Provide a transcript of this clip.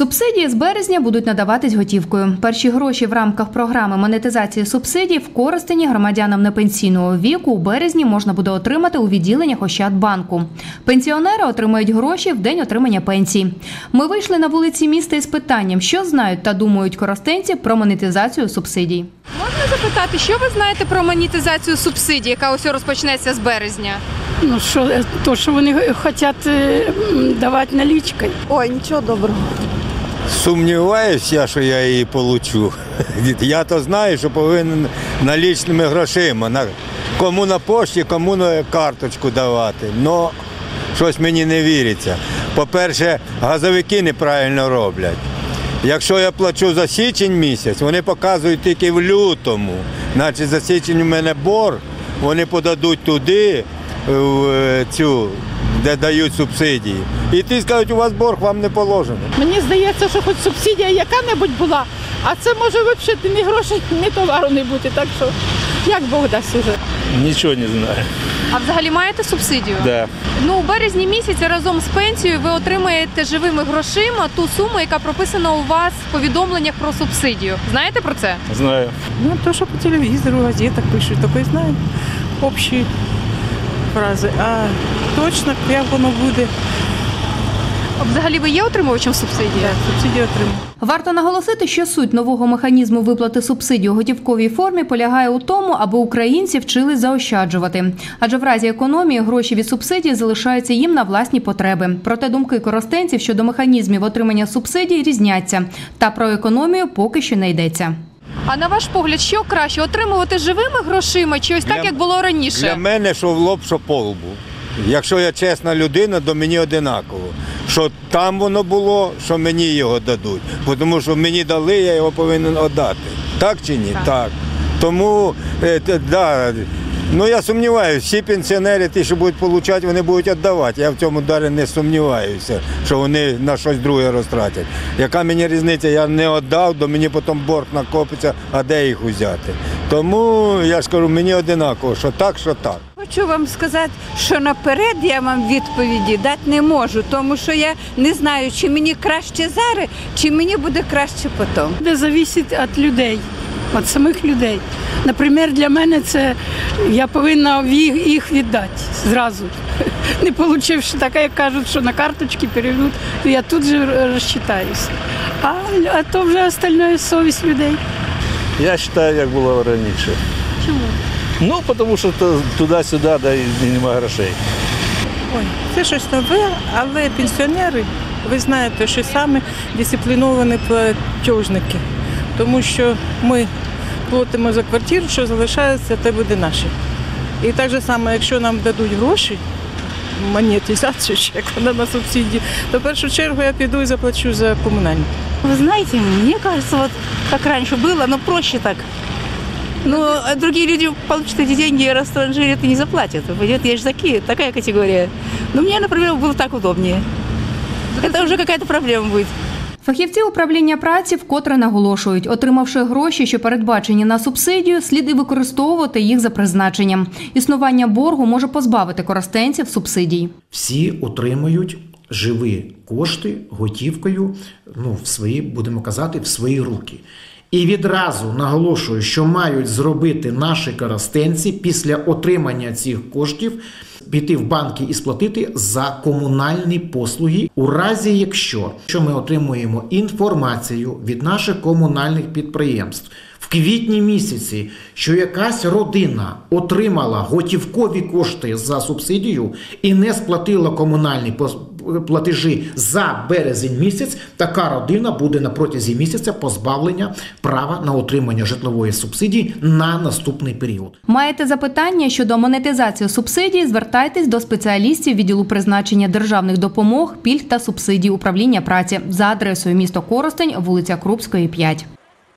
Субсидії з березня будуть надаватись готівкою. Перші гроші в рамках програми монетизації субсидій в Коростені громадянам непенсійного віку у березні можна буде отримати у відділеннях Ощадбанку. Пенсіонери отримають гроші в день отримання пенсії. Ми вийшли на вулиці міста із питанням, що знають та думають коростенці про монетизацію субсидій. Можна запитати, що ви знаєте про монетизацію субсидій, яка ось розпочнеться з березня? Ну що, то, що вони хочуть е, давати налічкою. Ой, нічого доброго. Сумніваюся, що я її получу. Я то знаю, що повинен налічними грошима. Кому на пошті, кому на карточку давати. Но щось мені не віриться. По-перше, газовики неправильно роблять. Якщо я плачу за січень місяць, вони показують тільки в лютому. Значить, за січень у мене борг, вони подадуть туди, в е, цю, де дають субсидії. І ті скажуть, у вас борг вам не положено. Мені здається, що хоч субсидія яка-небудь була, а це може взагалі ні грошей, ні товару не бути. Так що як Бог дасть уже. Нічого не знаю. А взагалі маєте субсидію? Да. Ну, у березні місяці разом з пенсією ви отримаєте живими грошима ту суму, яка прописана у вас в повідомленнях про субсидію. Знаєте про це? Знаю. Ну, то, що по телевізору, газетах пишуть, таке знаю. Общі фрази. А точно, як воно буде, Взагалі ви є отримувачем субсидії? я субсидію отримаю. Варто наголосити, що суть нового механізму виплати субсидій у готівковій формі полягає у тому, аби українці вчились заощаджувати. Адже в разі економії гроші від субсидій залишаються їм на власні потреби. Проте думки коростенців щодо механізмів отримання субсидій різняться. Та про економію поки що не йдеться. А на ваш погляд, що краще отримувати живими грошима чи ось так, Для- як було раніше? Для мене що в лоб, що по лбу. Якщо я чесна людина, то мені одинаково. Що там воно було, що мені його дадуть. Бо Тому що мені дали, я його повинен віддати. Так чи ні? Так. Тому е, те, да, ну я сумніваюся, всі пенсіонери, ті, що будуть отримати, вони будуть віддавати. Я в цьому навіть не сумніваюся, що вони на щось друге розтратять. Яка мені різниця, я не віддав, то мені потім борг накопиться, а де їх взяти. Тому я ж кажу, мені одинаково, що так, що так. Хочу вам сказати, що наперед я вам відповіді дати не можу, тому що я не знаю, чи мені краще зараз, чи мені буде краще потім. Де залежить від людей, від самих людей. Наприклад, для мене це я повинна їх віддати зразу. Не отримавши таке, як кажуть, що на карточки переведуть, то я тут же розчитаюся. А, а то вже остальне совість людей. Я вважаю, як було раніше. Чому? Ну, тому що туди-сюди, да, і немає грошей. Ой, це щось нове, але пенсіонери, ви знаєте, що саме дисципліновані платіжники. Тому що ми платимо за квартиру, що залишається, те буде наше. І так же само, якщо нам дадуть гроші, монетизацію, чи як вона на субсидії, то в першу чергу я піду і заплачу за комунальні. Вы знаете, мне кажется, вот как раньше было, но проще так. Но а другие люди получат эти деньги, а растранжирят и не заплатят. Пойдет, есть же такие, такая категория. Но мне, например, было так удобнее. Это уже какая-то проблема будет. Фахівці управління праці вкотре наголошують, отримавши гроші, що передбачені на субсидію, слід і використовувати їх за призначенням. Існування боргу може позбавити користенців субсидій. всі отримують живі кошти готівкою, ну, в свої, будемо казати, в свої руки. І відразу наголошую, що мають зробити наші коростенці після отримання цих коштів піти в банки і сплатити за комунальні послуги у разі, якщо що ми отримуємо інформацію від наших комунальних підприємств в квітні місяці, що якась родина отримала готівкові кошти за субсидію і не сплатила комунальні платежі за березень місяць, така родина буде на протязі місяця позбавлення права на отримання житлової субсидії на наступний період. Маєте запитання щодо монетизації субсидій? Звертайтесь до спеціалістів відділу призначення державних допомог, пільг та субсидій управління праці за адресою місто Коростень, вулиця Крупської, 5.